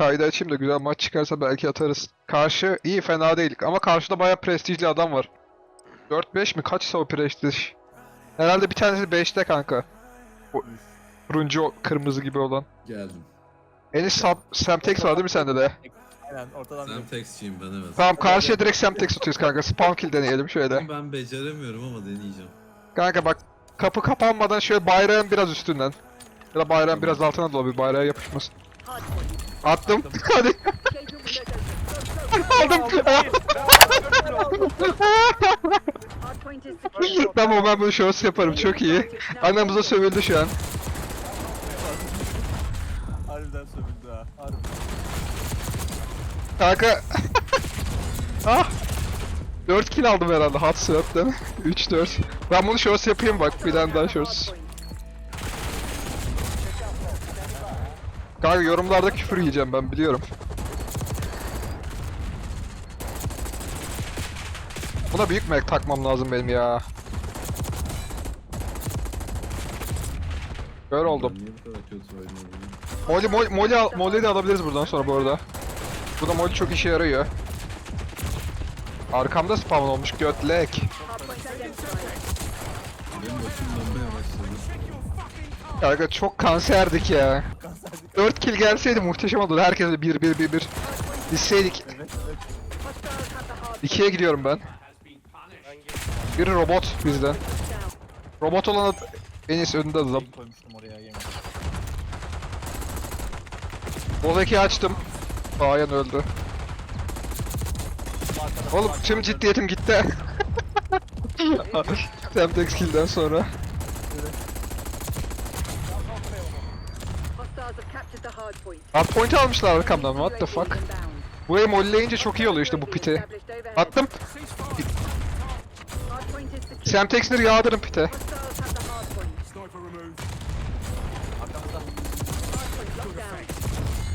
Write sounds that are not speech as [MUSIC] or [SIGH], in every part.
kaydı açayım da güzel maç çıkarsa belki atarız. Karşı iyi fena değil ama karşıda bayağı prestijli adam var. 4-5 mi? Kaç o prestij? Herhalde bir tanesi 5'te kanka. O turuncu kırmızı gibi olan. Geldim. Enis Sam Semtex var değil mi sende de? Aynen ortadan bir Semtex'çiyim ben evet. Tamam karşıya direkt Semtex tutuyoruz kanka. Spawn kill deneyelim şöyle. Ben beceremiyorum ama deneyeceğim. Kanka bak kapı kapanmadan şöyle bayrağın biraz üstünden. Ya da bayrağın biraz altına da olabilir. Bayrağa yapışmasın. Attım. [LAUGHS] Hadi. Aldım. [LAUGHS] Tamam ben bunu shows yaparım. Çok iyi. Anamıza sövüldü şu an. harbiden sövüldü ha. Harbiden. Kanka. [LAUGHS] ah. 4 kill aldım herhalde hot swap'ten. 3-4. Ben bunu shows yapayım bak. Bir tane daha shows. Kanka yorumlarda küfür yiyeceğim ben biliyorum. Buna büyük mek takmam lazım benim ya. Kör oldum. Niye bu kadar kötü oynadım? Molly, Molly, Molly, al- Molly de alabiliriz buradan sonra bu arada. Burada Molly çok işe yarıyor. Arkamda spawn olmuş götlek. Benim başım dönmeye başladı. Kanka çok kanserdik ya. 4 kill gelseydi muhteşem olurdu. Herkese 1 1 1 1. Gitseydik. Evet evet. Hostiles have the hard 2'ye gidiyorum ben. Biri robot bizden. Robot olan en iyisi önünde adam. Link koymuştum oraya yemin. Bozeki açtım. Bayan öldü. Oğlum tüm ciddiyetim gitti. [LAUGHS] Semtex kill'den sonra. Hostiles have captured the hardpoint. Hard point almışlar arkamdan. What the fuck? Inbound. Burayı molleyince çok iyi oluyor işte bu overhead. Attım. Secure. Semtex'leri yağdırın pite.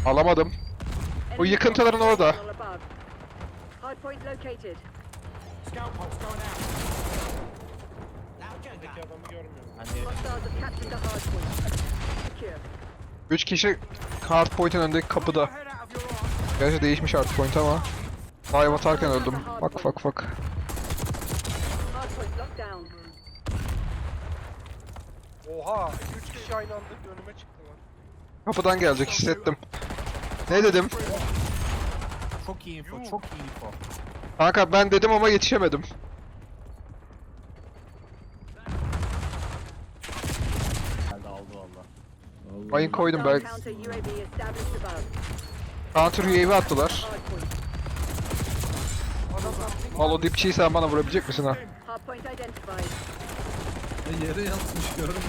Alamadım. Bu Enemy yıkıntıların orada. signal above. Hardpoint located. Hani Hostiles have captured the hardpoint. Secure. 3 kişi hard point'in önündeki kapıda. Gerçi değişmiş hard point ama. Dive atarken öldüm. Bak bak bak. Hardpoint. Oha! 3 kişi aynı anda önüme çıktı lan. Kapıdan gelecek hissettim. Ne dedim? çok iyi info, çok iyi info. Kanka ben dedim ama yetişemedim. Geldi aldı valla. Vallahi Mayın koydum ben. Counter UAV attılar. Al o dipçiyi sen bana vurabilecek misin ha? E, yere yatmış görmedi.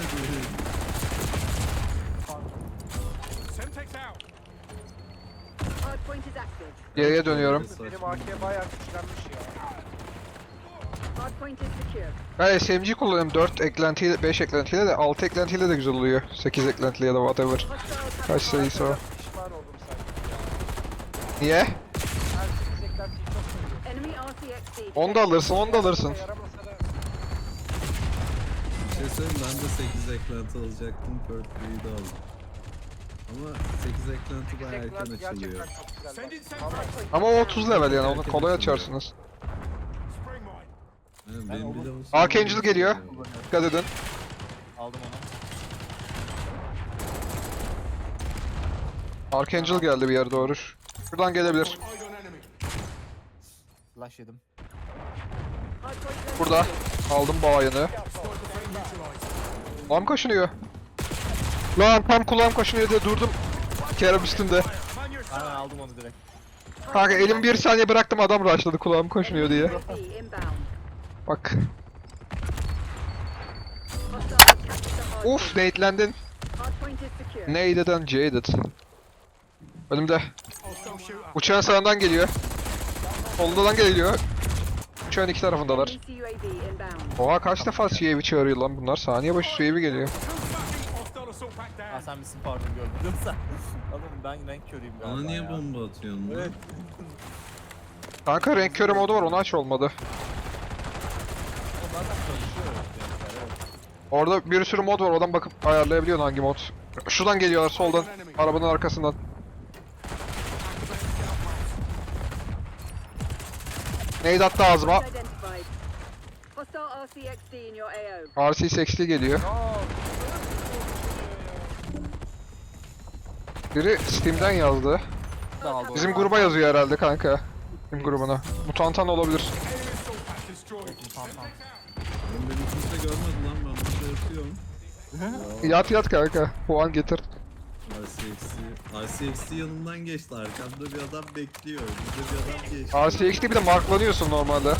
Geriye dönüyorum. Benim AK bayağı güçlenmiş ya. Hardpoint is secure. Ben SMG kullanıyorum 4 eklentiyle 5 eklentiyle de 6 eklentiyle de güzel oluyor. 8 eklentiyle ya da whatever. Kaç sayısı o? Niye? Onu da alırsın onu da alırsın. Bir şey söyleyeyim ben de 8 eklenti alacaktım. Perk B'yi de aldım. Ama 8 eklenti bayağı erken açılıyor. Ama o 30 level yani onu kolay açarsınız. Benim bir de bu Archangel geliyor. Dikkat edin. Aldım onu. Archangel geldi bir yere doğru. Şuradan gelebilir. Flash yedim. Burada. Aldım bağını. Kulağım kaşınıyor. Lan tam kulağım kaşınıyor diye durdum. Kerem üstünde. Aynen aldım onu direkt. Kanka elim bir saniye bıraktım adam rushladı kulağım kaşınıyor diye. İnbound. Bak. Uf nadelendin. Nade'den jaded. Önümde. Uçağın sağından geliyor. Solundan geliyor. Uçağın iki tarafındalar. Oha kaç defa CAV çağırıyor lan bunlar. Saniye başı CAV geliyor. Ha sen misin pardon gördüm sen. Oğlum ben renk körüyüm galiba Bana niye ya. bomba atıyorsun lan? Evet. Kanka renk körü modu var onu aç olmadı. Orada bir sürü mod var. Oradan bakıp ayarlayabiliyorsun hangi mod. Şuradan geliyorlar soldan. Arabanın arkasından. Neydi attı ağzıma. RC-80 geliyor. Biri Steam'den yazdı. Bizim gruba yazıyor herhalde kanka. Bizim grubuna. Mutantan olabilir. Mutantan beni kimse görmedi lan ben burada yatıyorum. Yat yat kanka. Puan getir. RCX'i RCX'i yanımdan geçti arkamda bir adam bekliyor. Burada bir adam geçti. RC60 bir de marklanıyorsun normalde.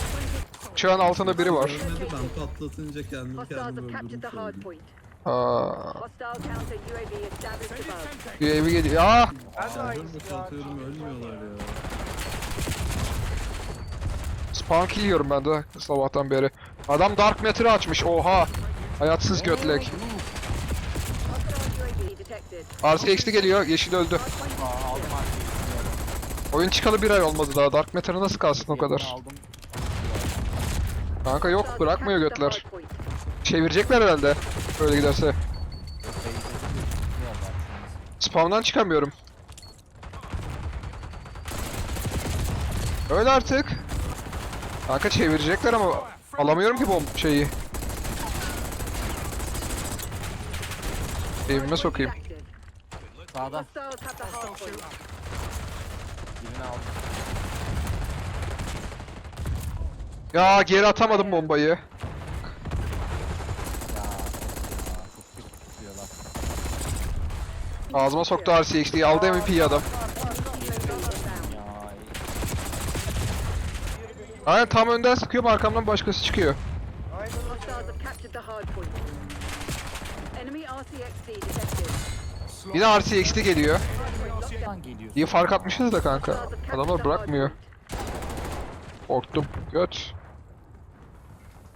Uçağın altında biri var. Görmedi ben patlatınca kendimi Hostiles kendim captured öldürdüm the hard sandım. point. Aa, Hostile counter UAV established above. UAV geliyor. Aa! Ben de Aa, aynısı dur ya. atıyorum ölmüyorlar ya. Spawn kill yiyorum ben de sabahtan beri. Adam Dark Matter'ı açmış. Oha! Hayatsız götlek. RCX'li geliyor. Yeşil öldü. Oyun çıkalı bir ay olmadı daha. Dark Matter'ı nasıl kalsın o kadar? Kanka yok bırakmıyor götler. Çevirecekler herhalde. Böyle giderse. Spawn'dan çıkamıyorum. Öyle artık. Kanka çevirecekler ama alamıyorum ki bomb şeyi. Evime sokayım. Active. Sağda. Hostiles have the hard point. Birini aldım. Ya geri atamadım bombayı. Ağzıma soktu RCXD'yi aldı MVP'yi adam. Ya. Aynen tam önden sıkıyorum arkamdan başkası çıkıyor. Aynen öyle. Hostiles have captured the hard point. Enemy RCXD detected. Yine RCXD geliyor. Geliyor. İyi fark atmışız da kanka. Adamlar bırakmıyor. Korktum. Göt.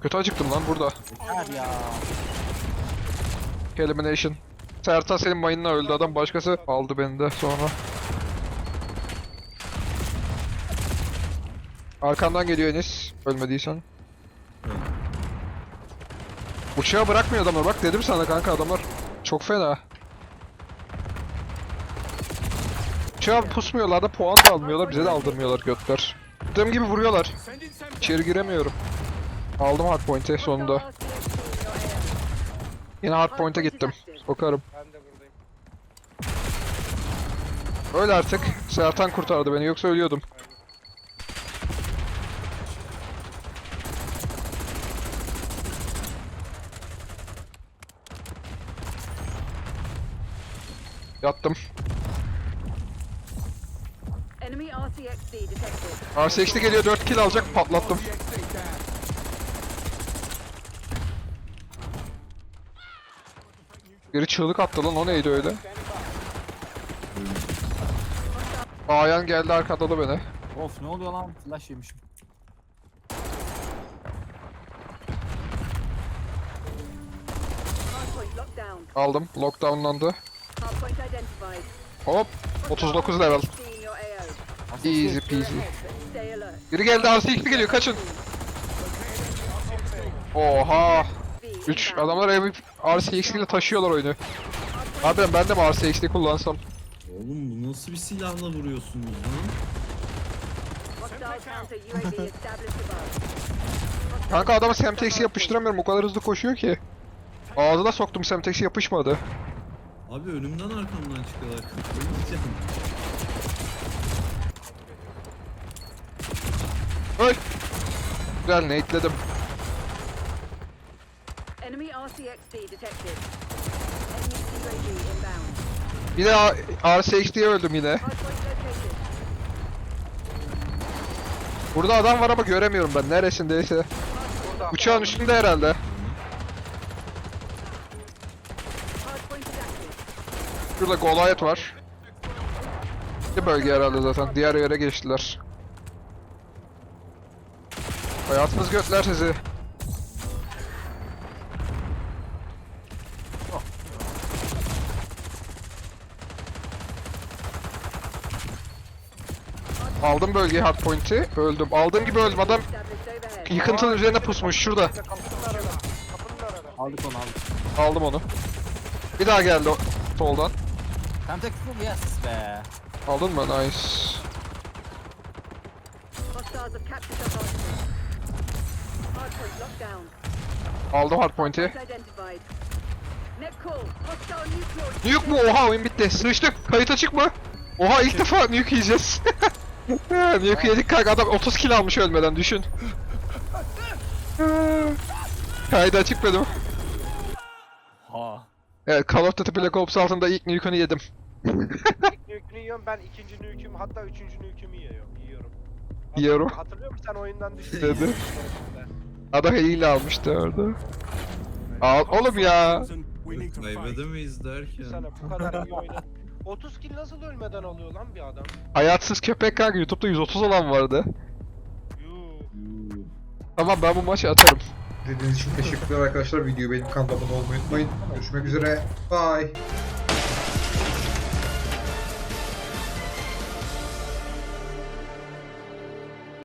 Kötü acıktım lan burada. Yeter ya. Elimination. Sertan senin mayınla öldü adam başkası aldı beni de sonra. Arkandan geliyor Enis. Ölmediysen. Uçağı bırakmıyor adamlar bak dedim sana kanka adamlar çok fena. Uçağa pusmuyorlar da puan da almıyorlar bize de aldırmıyorlar götler. Dediğim gibi vuruyorlar. İçeri giremiyorum. Aldım hardpoint'i sonunda. Yine hardpoint'e gittim. Sokarım. Ben de buradayım. Öyle artık. Sertan kurtardı beni yoksa ölüyordum. Yattım. RCX'de geliyor 4 kill alacak patlattım. Biri çığlık attı lan o neydi öyle? Ayan geldi arkadalı beni. Of ne oluyor lan? Flash yemişim. Aldım. Lockdownlandı. Hop. 39 level. Easy peasy. Biri geldi RC2 geliyor kaçın. Oha. V 3 inbound. adamlar RCX ile taşıyorlar oyunu. Abi ben de mi RCX'de kullansam? Oğlum bu nasıl bir silahla vuruyorsunuz lan? Kanka adama Semtex'i yapıştıramıyorum o kadar hızlı koşuyor ki. Ağzına soktum Semtex'i yapışmadı. Abi önümden arkamdan çıkıyorlar. Öleceğim. Öl. Güzel nate'ledim. Enemy RCXD detected. Enemy UAV inbound. Bir de RCX'de öldüm yine. Located. Burada adam var ama göremiyorum ben neresindeyse. Uçağın üstünde herhalde. Hard point is active. Şurada Goliath var. Bir bölge herhalde zaten. Diğer yere geçtiler. Hayatınız götler sizi. Aldım bölgeyi hardpoint'i. Öldüm. Aldığım gibi öldüm. Adam yıkıntının üzerine pusmuş. Şurada. Aldık onu aldık. Aldım onu. Bir daha geldi o soldan. Full yes be. Aldın mı? Nice. Hostiles have captured the hard Hardpoint locked down. Aldım hardpoint'i. Identified. Net call. Hostile nuke mu? Oha oyun bitti. Sıçtık. Kayıt açık mı? Oha ilk defa nuke yiyeceğiz. [LAUGHS] nuke yedik kanka adam 30 kill almış ölmeden düşün. [LAUGHS] Kaydı açık benim. Ha. Evet Call of Duty Black Ops altında ilk nuke'unu yedim. İlk nükünü yiyorum ben ikinci nüküm hatta üçüncü nükümü yiyorum. Yiyorum. Yiyorum. Hatırlıyor musun sen oyundan düştün? Dedi. Adam eliyle almıştı orada. Al oğlum ya. Kaybedemeyiz derken. Sana bu kadar iyi oynadın. 30 kill nasıl ölmeden alıyor lan bir adam? Hayatsız köpek kanka YouTube'da 130 olan vardı. Yuh. Yuu. Tamam ben bu maçı atarım. İzlediğiniz için teşekkürler arkadaşlar. Videoyu benim kanalıma abone olmayı unutmayın. Görüşmek üzere. Bye.